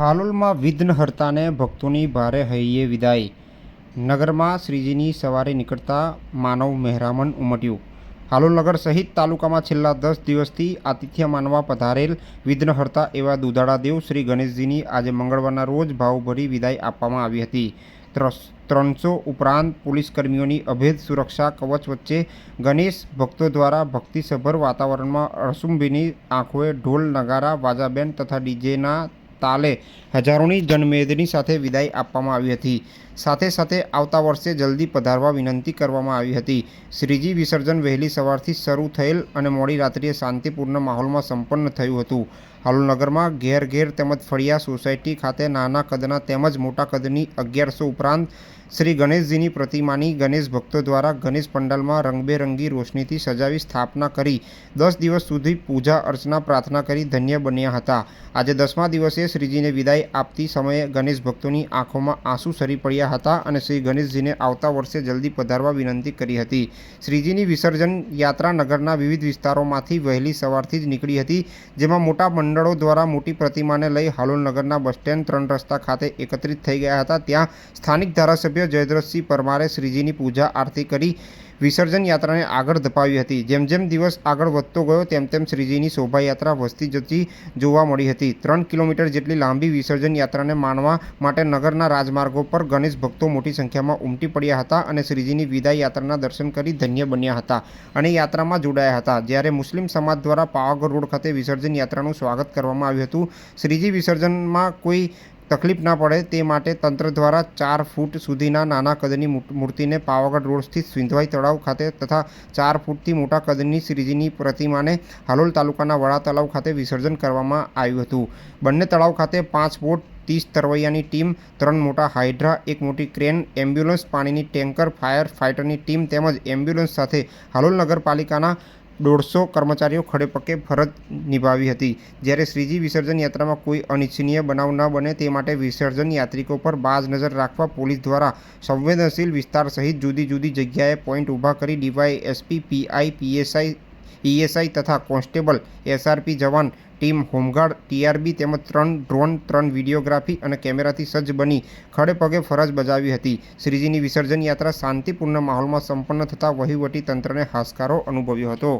હાલોલમાં વિઘ્નહર્તાને ભક્તોની ભારે હૈયે વિદાય. નગરમાં શ્રીજીની સવારે નીકળતા માનવ મહેરામણ ઉમટ્યું. હાલોલ નગર સહિત તાલુકામાં છેલ્લા દસ દિવસથી આતિથ્ય માનવા પધારેલ વિઘ્નહર્તા એવા દુધાળા દેવ શ્રી ગણેશજીની આજે મંગળવારના રોજ ભાવભરી વિદાય આપવામાં આવી હતી. ત્રણસો ઉપરાંત પોલીસકર્મીઓની અભેદ સુરક્ષા કવચ વચ્ચે ગણેશ ભક્તો દ્વારા ભક્તિસભર વાતાવરણમાં અસુંભીની આંખોએ ઢોલ, નગારા, વાજાબેન તથા ડીજેના તાલે હજારોની જનમેદની સાથે વિદાય આપવામાં આવી હતી. સાથે સાથે આવતા વર્ષે જલ્દી પધારવા વિનંતી કરવામાં આવી હતી. શ્રીજી વિસર્જન વહેલી સવારથી શરૂ થયેલ અને મોડી રાત્રિએ શાંતિપૂર્ણ માહોલમાં સંપન્ન થયું હતું. હાલોલ નગરમાં ઘેર ઘેર તેમજ ફળિયા સોસાયટી ખાતે નાના કદના તેમજ મોટા કદની અગિયારસો ઉપરાંત શ્રી ગણેશજીની પ્રતિમાની ગણેશ ભક્તો દ્વારા ગણેશ પંડાલમાં રંગબેરંગી રોશનીથી સજાવી સ્થાપના કરી દસ દિવસ સુધી પૂજા અર્ચના પ્રાર્થના કરી ધન્ય બન્યા હતા. આજે દસમા દિવસે શ્રીજીને વિદાય આપતી સમયે ગણેશ ભક્તોની આંખોમાં આંસુ સરી પડ્યા હતા અને શ્રી ગણેશજીને આવતા વર્ષે જલ્દી પધારવા વિનંતી કરી હતી. શ્રીજીની વિસર્જન યાત્રા નગરના વિવિધ વિસ્તારોમાંથી વહેલી સવારથી જ નીકળી હતી, જેમાં મોટા મંડળો દ્વારા મોટી પ્રતિમાને લઈ હાલોલ નગરના બસ સ્ટેન્ડ ત્રણ રસ્તા ખાતે એકત્રિત થઈ ગયા હતા. ત્યાં સ્થાનિક ધારાસભ્ય જયદ્રથસિંહ પરમારે શ્રીજીની પૂજા આરતી કરી વિસર્જન યાત્રાને આગળ ધપાવી હતી. જેમ જેમ દિવસ આગળ વધતો ગયો, તેમ તેમ શ્રીજીની શોભાયાત્રા વધતી જતી જોવા મળી હતી. ત્રણ કિલોમીટર જેટલી લાંબી વિસર્જન યાત્રાને માણવા માટે નગરના રાજમાર્ગો પર ગણેશ ભક્તો મોટી સંખ્યામાં ઉમટી પડ્યા હતા અને શ્રીજીની વિદાય યાત્રાના દર્શન કરી ધન્ય બન્યા હતા અને યાત્રામાં જોડાયા હતા. જ્યારે મુસ્લિમ સમાજ દ્વારા પાવાગઢ રોડ ખાતે વિસર્જન યાત્રાનું સ્વાગત કરવામાં આવ્યું હતું, શ્રીજી વિસર્જનમાં કોઈ તકલીફ ના પડે તે માટે તંત્ર દ્વારા ચાર ફૂટ સુધીના નાના કદની મૂર્તિને પાવાગઢ રોડ સ્થિત સિંધવાઈ તળાવ ખાતે તથા ચાર ફૂટથી મોટા કદની શ્રીજીની પ્રતિમાને હાલોલ તાલુકાના વડા તળાવ ખાતે વિસર્જન કરવામાં આવ્યું હતું. બંને તળાવ ખાતે પાંચ બોટ, ત્રીસ તરવૈયાની ટીમ, ત્રણ મોટા હાઇડ્રા, એક મોટી ક્રેન, એમ્બ્યુલન્સ, પાણીની ટેન્કર, ફાયર ફાઇટરની ટીમ તેમજ એમ્બ્યુલન્સ સાથે હાલોલ નગરપાલિકાના દોઢસો કર્મચારીઓ ખડેપગે ફરજ નિભાવી હતી. જ્યારે શ્રીજી વિસર્જન યાત્રામાં કોઈ અનિચ્છનીય બનાવ ન બને તે માટે વિસર્જન યાત્રિકો પર બાજ નજર રાખવા પોલીસ દ્વારા સંવેદનશીલ વિસ્તાર સહિત જુદી જુદી જગ્યાએ પોઈન્ટ ઊભા કરી DY SP PI, PSI, ESI તથા કોન્સ્ટેબલ, એસઆરપી જવાન ટીમ હોમગાર્ડ, ટીઆરબી તેમજ ત્રણ ડ્રોન, ત્રણ વિડીયોગ્રાફી અને કેમેરાથી સજ્જ બની, ખડે પગે ફરજ બજાવી હતી. શ્રીજીની વિસર્જન યાત્રા શાંતિપૂર્ણ માહોલમાં સંપન્ન થતાં વહીવટી તંત્રને હાશકારો અનુભવ્યો હતો.